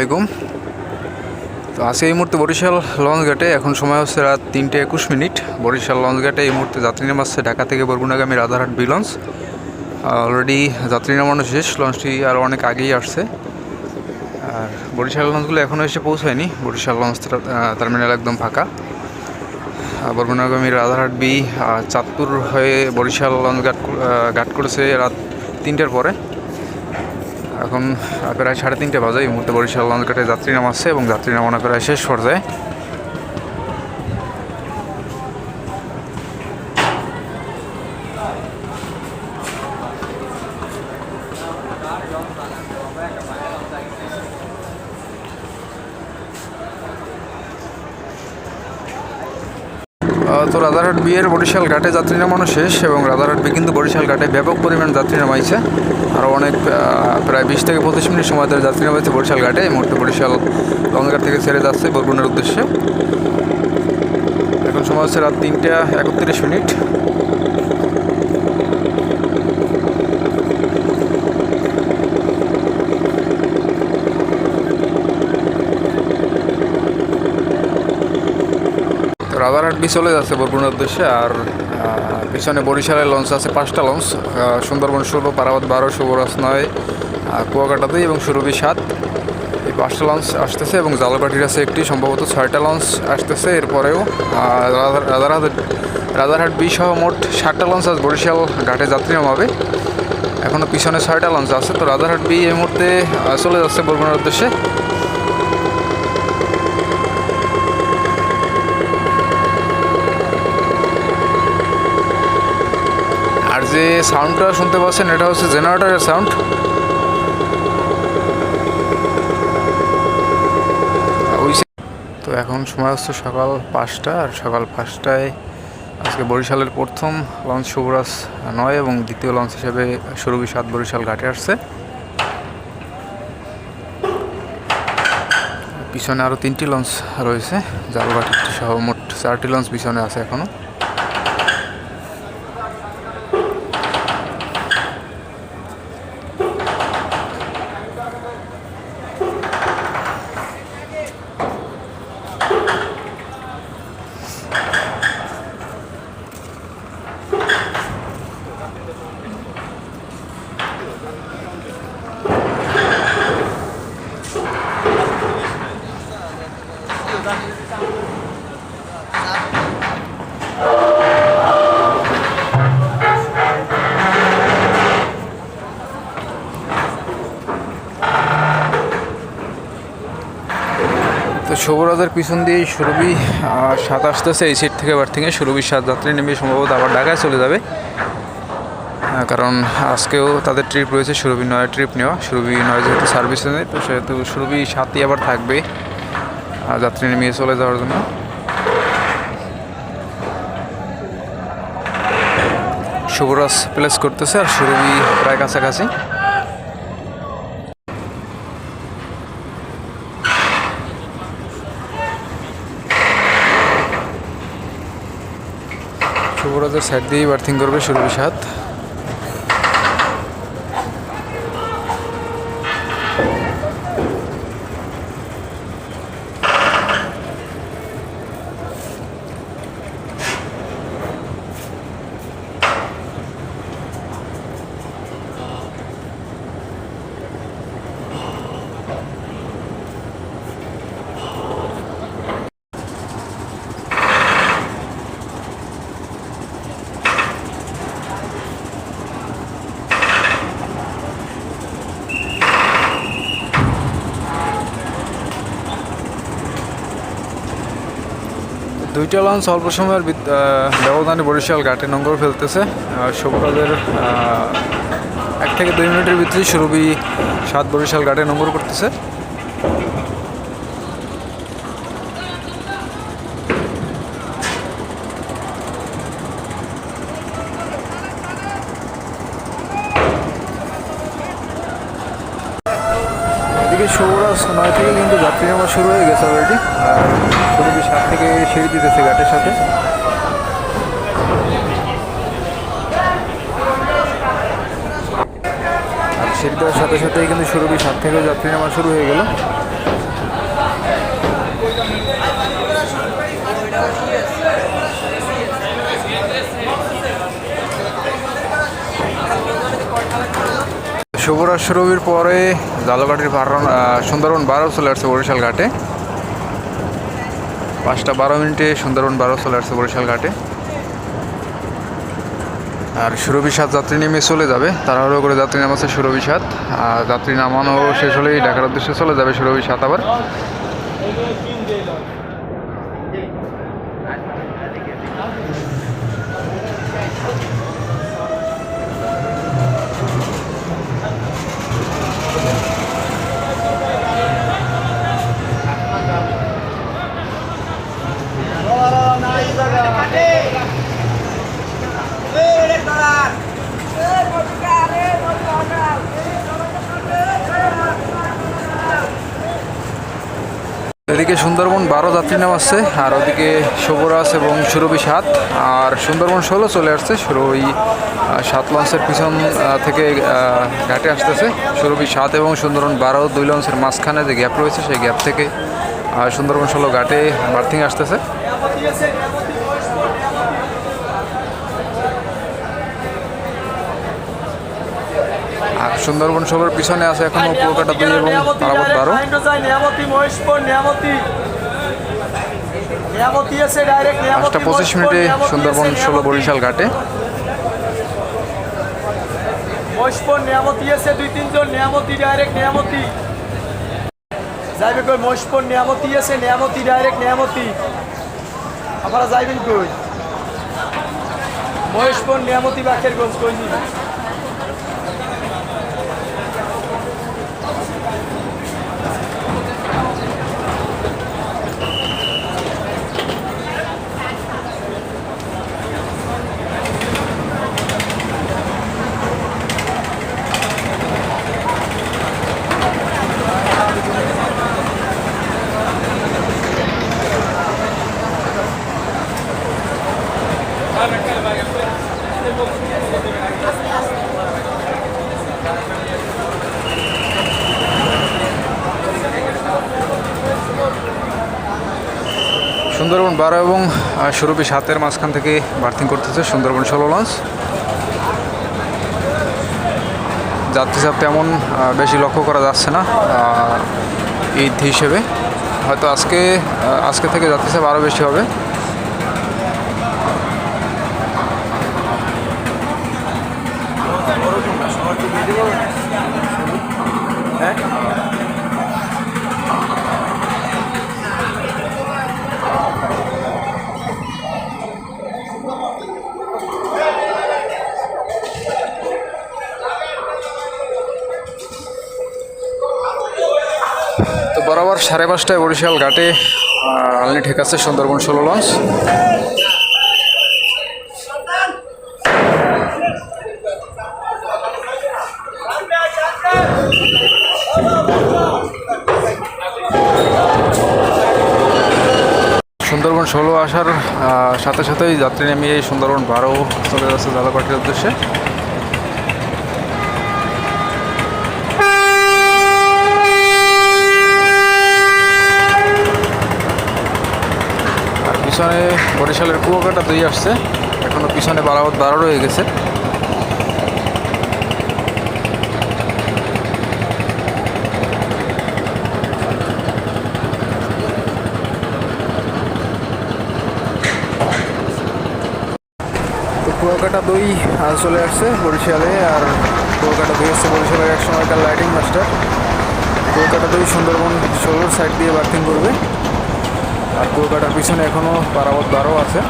আলাইকুম। তো আজকে এই মুহূর্তে বরিশাল লঞ্চ ঘাটে এখন সময় হচ্ছে রাত তিনটে একুশ মিনিট। বরিশাল লঞ্চ ঘাটে এই মুহূর্তে যাত্রী নামাচ্ছে ঢাকা থেকে বরগুনাগামী রাধারহাট বি লঞ্চ। অলরেডি যাত্রী নামানো শেষ, লঞ্চটি আরও অনেক আগেই আসছে। আর বরিশাল লঞ্চগুলো এখনও এসে পৌঁছায়নি। বরিশাল লঞ্চ টার্মিনাল একদম ফাঁকা। বরগুনাগামী রাধারহাট বি চাঁদপুর হয়ে বরিশাল লঞ্চ ঘাট ঘাট করেছে রাত তিনটের পরে। এখন প্রায় সাড়ে তিনটে বাজে, এই মুহূর্তে বরিশাল লঞ্চ ঘাটে যাত্রী নামাচ্ছে এবং যাত্রী নামানো প্রায় শেষ পর্যায়ে। তো রাধারহাট বিয়ের বরিশাল ঘাটে যাত্রী নামানো শেষ এবং রাধারহাট বি কিন্তু বরিশাল ঘাটে ব্যাপক পরিমাণ যাত্রী নামাইছে। আরও অনেক প্রায় বিশ থেকে পঁচিশ মিনিট সময় ধরে যাত্রী নামাইছে বরিশাল ঘাটে। এই মুহূর্তে বরিশাল লঞ্চঘাট থেকে ছেড়ে যাচ্ছে বরগুনার উদ্দেশ্যে। এখন সময় হচ্ছে রাত তিনটা একত্রিশ মিনিট। রাধারহাট বি চলে যাচ্ছে বরগুনার উদ্দেশ্যে, আর পিছনে বরিশালের লঞ্চ আছে পাঁচটা লঞ্চ সুন্দরবন ষোলো পারাবাদ বারো, শুভরাজ নয় কুয়াকাটা দুই এবং সুরভি সাত। এই পাঁচটা লঞ্চ আসতেছে এবং জালবাটির আছে একটি, সম্ভবত ছয়টা লঞ্চ আসতেছে। এরপরেও রাজারহাট রাধারহাট বি সহ মোট ষাটটা লঞ্চ আজ বরিশাল ঘাটে যাত্রী নামাবে। এখনও পিছনে ছয়টা লঞ্চ আছে। তো রাজারহাট বি এই মুহূর্তে চলে যাচ্ছে বরগুনার উদ্দেশ্যে আর যে সাউন্ডটা শুনতে পাচ্ছেন, এটা হচ্ছে জেনারেটরের সাউন্ড। তো এখন সময় হচ্ছে সকাল পাঁচটা, আর সকাল পাঁচটায় আজকে বরিশালের প্রথম লঞ্চ শুভরাজ নয় এবং দ্বিতীয় লঞ্চ হিসেবে সুরভি সাত বরিশাল ঘাটে আসছে। পিছনে আরও তিনটি লঞ্চ রয়েছে জালবাটি সহ মোট চারটি লঞ্চ পিছনে আছে এখনও তো পিছন দিয়ে সুরভি সাত আসতেছে, এই সিট থেকে বার্থিংয়ে সুরভি সাত যাত্রী নেমে সম্ভবত আবার ঢাকায় চলে যাবে। কারণ আজকেও তাদের ট্রিপ রয়েছে, সুরভি নয় ট্রিপ নেওয়া। সুরভি নয় যেহেতু সার্ভিস নেই, তো সেহেতু সুরভি সাতই আবার থাকবে যাত্রী নেমিয়ে চলে যাওয়ার জন্য। শুভরাজ প্লেস করতেছে আর সুরভি প্রায় কাছাকাছি। শুভরাজের সাইড দিয়েই বার্থিং করবে সুরভি সাত দুইটা লঞ্চ অল্প সময়ের ব্যবধানে বরিশাল ঘাটে নোংর ফেলতেছে। শুভরাজের এক থেকে দুই মিনিটের ভিতরে সুরভি সাত বরিশাল ঘাটে নোংর করতেছে। সৌরাজ নয় থেকে কিন্তু যাত্রী নামা শুরু হয়ে গেছে অলরেডি আর সাত থেকে সিঁড়ি দিতেছে ঘাটের সাথে। আর সিঁড়ি দেওয়ার সাথে সাথেই কিন্তু সুরভি সাত থেকে যাত্রী নামা শুরু হয়ে গেল। সুরভির পরে জালঘাটির ভারণ সুন্দরবন বারো চলে আসছে বরিশাল ঘাটে। পাঁচটা বারো মিনিটে সুন্দরবন বারো চলে আসছে বরিশাল ঘাটে। আর সুরভি সাত যাত্রী নেমে চলে যাবে। তাড়াহুড়ো করে যাত্রী নামাচ্ছে সুরভি সাত আর যাত্রী নামানো শেষ হলেই ঢাকার উদ্দেশ্যে চলে যাবে সুরভি সাত আবার। বারো যাত্রী আর ওদিকে শোভরাজ এবং সুরভি সাত, আর সুন্দরবন ষোলো চলে আসছে। সুরভি সাত লঞ্চের পিছন থেকে ঘাটে আসতেছে। সুরভি সাত এবং সুন্দরবন বারো, দুই লঞ্চের মাঝখানে যে গ্যাপ রয়েছে, সেই গ্যাপ থেকে সুন্দরবন ষোলো ঘাটে বার্থিং আসতেছে। আর সুন্দরবন ষোলোর পিছনে আছে এখনও কুয়াকাটা দুই এবং পারাবত বারো নিয়ামতি মহেশপুর নিয়ামতি নিয়ামতি আছে ডাইরেক্ট পাঁচটা পঁচিশ মিনিটে সুন্দরবন ষোলো বরিশাল ঘাটে। মহেশপুর নিয়ামতি দুই তিনজন নিয়ামতি ডাইরেক্ট নিয়ামতি। যাইবে কই? মহেশপুর নিয়ামতি ডাইরেক্ট নিয়ামতি আপনারা যাইবেন কই? মহেশপুর নিয়ামতি বাকেরগঞ্জ কই নিবেন সুন্দরবন বারো এবং আহ, সুরভি সাতের মাঝখান থেকে বার্থিং করতেছে সুন্দরবন ষোলো লঞ্চ। যাত্রী চাপ তেমন বেশি লক্ষ্য করা যাচ্ছে না ঈদ হিসেবে। হয়তো আজকে আজকে থেকে যাত্রী চাপ আরও বেশি হবে। তো বরাবর সাড়ে পাঁচটায় বরিশাল ঘাটে আলনি ঠেকাচ্ছে সুন্দরবন ষোলো লঞ্চ। সুন্দরবন ষোলো আসার সাথে সাথেই যাত্রী নেমে এই সুন্দরবন বারো চলে যাচ্ছে জালাকাঠির উদ্দেশ্যে। পিছনে বরিশালের কুয়াকাটা দুই আসছে। এখনও পিছনে বারাবত বারো রয়ে গেছে। কুয়াকাটা দুই চলে আসছে বরিশালে, আর কুয়াকাটা দুই আসছে বরিশালের এক সময়কার লাইটিং মাস্টার কুয়াকাটা দুই সুন্দরবন ষোলোর সাইড দিয়ে বার্থিং করবে। আর কুয়াকাটার পিছনে এখনও পারাবত বারো আছে।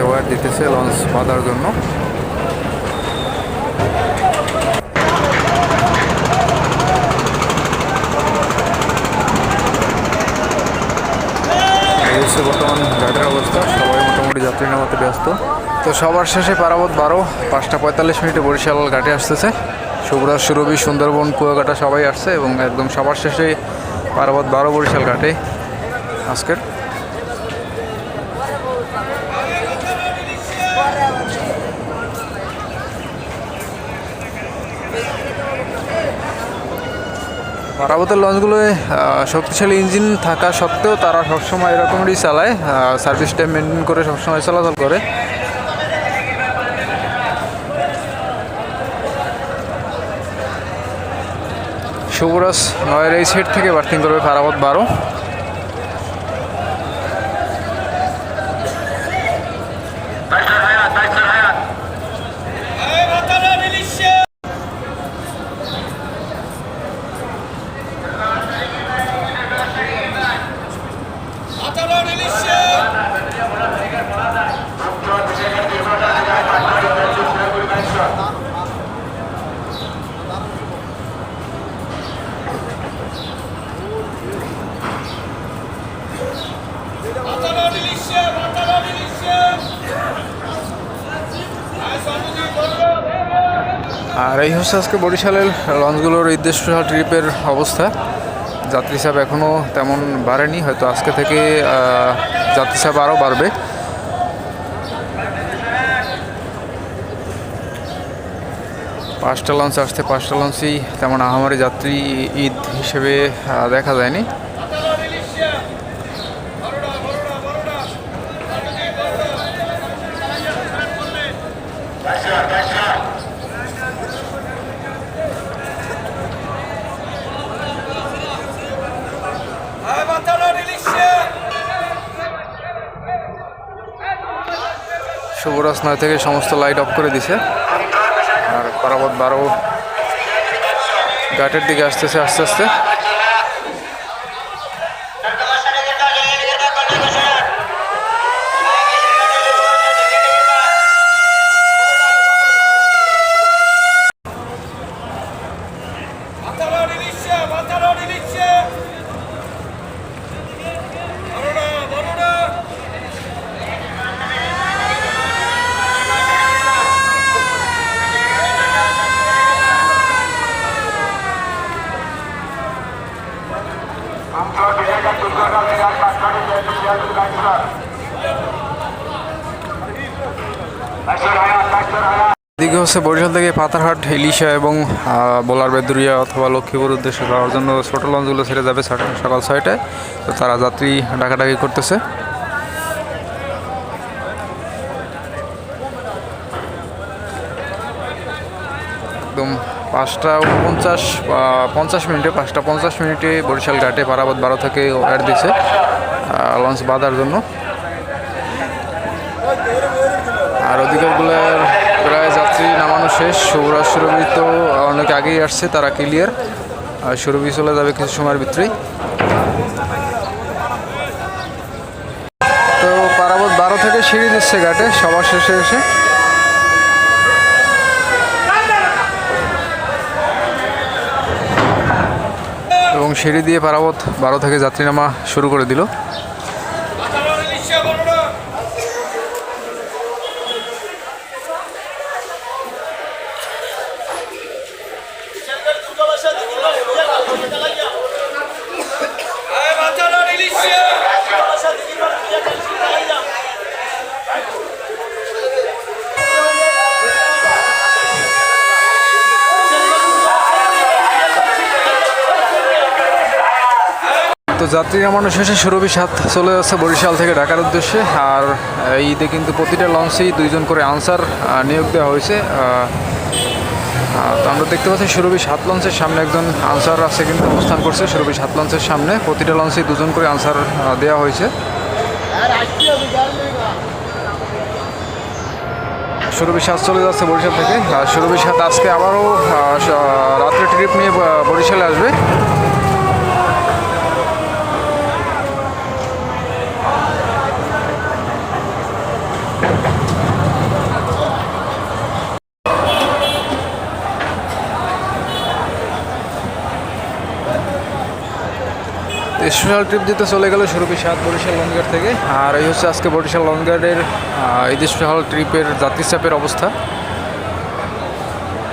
সাথে ওয়ার দিতেছে লঞ্চ বাঁধার জন্য। হচ্ছে বর্তমান ঘাটের অবস্থা। সবাই মোটামুটি যাত্রী নামাতে ব্যস্ত। তো সবার শেষে পারাবত বারো, পাঁচটা পঁয়তাল্লিশ মিনিটে বরিশাল ঘাটে আসতেছে। শুভরাজ সুরভি, সুন্দরবন, কুয়াকাটা সবাই আসছে এবং একদম সবার শেষে পারাবত বারো বরিশাল ঘাটে। আজকের পারাবতের লঞ্চগুলোয় শক্তিশালী ইঞ্জিন থাকা সত্ত্বেও তারা সবসময় এরকমই চালায়। সার্ভিস টাইম মেনটেন করে সবসময় চলাচল করে। শুভরাজ নয়ের এই সেট থেকে বার্থিং করবে ফারাবত বারো। আর এই হচ্ছে আজকে বরিশালের লঞ্চগুলোর নির্দিষ্ট ট্রিপের অবস্থা। যাত্রী চাপ এখনও তেমন বাড়েনি, হয়তো আজকে থেকে যাত্রী চাপ আরও বাড়বে। পাঁচটা লঞ্চ আসতে পাঁচটা লঞ্চই তেমন আহামারি যাত্রী ঈদ হিসেবে দেখা যায়নি। শুভরাজ নয় থেকে সমস্ত লাইট অফ করে দিছে। আর পারাবত বারো ঘাটের দিকে আসতেছে, আস্তে আস্তে। হচ্ছে বরিশাল থেকে পাতারহাট ইলিশা এবং বোলার বেদুরিয়া অথবা লক্ষ্মীপুর উদ্দেশ্যে যাওয়ার জন্য ছোটো লঞ্চগুলো ছেড়ে যাবে সকাল- ছয়টায়। তো তারা যাত্রী ডাকাডাকি করতেছে। একদম পাঁচটা পঞ্চাশ পঞ্চাশ মিনিটে, পাঁচটা পঞ্চাশ মিনিটে বরিশাল ঘাটে পারাবত বারো থেকে অ্যাড দিছে লঞ্চ বাঁধার জন্য। আর অধিকারগুলোর যাত্রী নামানো শেষ শুভরাজ সুরভি তো অনেক আগেই আসছে, তারা ক্লিয়ার আর সুরভি চলে যাবে কিছু সময়ের ভিতরেই। তো পারাবত বারো থেকে সিঁড়ি দিচ্ছে ঘাটে সবার শেষে এসে। এবং সিঁড়ি দিয়ে পারাবত বারো থেকে যাত্রী নামা শুরু করে দিল। যাত্রী নামানো শেষে সুরভি সাত চলে যাচ্ছে বরিশাল থেকে ঢাকার উদ্দেশ্যে। আর ঈদে কিন্তু প্রতিটা লঞ্চেই দুইজন করে আনসার নিয়োগ দেওয়া হয়েছে। তো আমরা দেখতে পাচ্ছি সুরভি সাত লঞ্চের সামনে একজন আনসার আছে কিন্তু অবস্থান করছে সুরভি সাত লঞ্চের সামনে। প্রতিটা লঞ্চেই দুজন করে আনসার দেওয়া হয়েছে। সুরভি সাত চলে যাচ্ছে বরিশাল থেকে। আর সুরভি সাত আজকে আবারও রাত্রে ট্রিপ নিয়ে বরিশালে আসবে। স্পেশাল ট্রিপ দিতে চলে গেল সুরভি সাত বরিশাল লঞ্চঘাট থেকে। আর এই হচ্ছে আজকে বরিশাল লঞ্চঘাটের যে স্পেশাল ট্রিপের যাত্রী চাপের অবস্থা।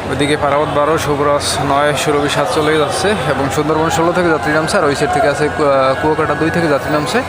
ওইদিকে পারাবত বারো শুভরাজ নয়, সুরভি সাত চলে যাচ্ছে এবং সুন্দরবন ষোলো থেকে যাত্রী নামছে, আর ওই সাইড থেকে আছে কুয়াকাটা দুই থেকে যাত্রী নামছে।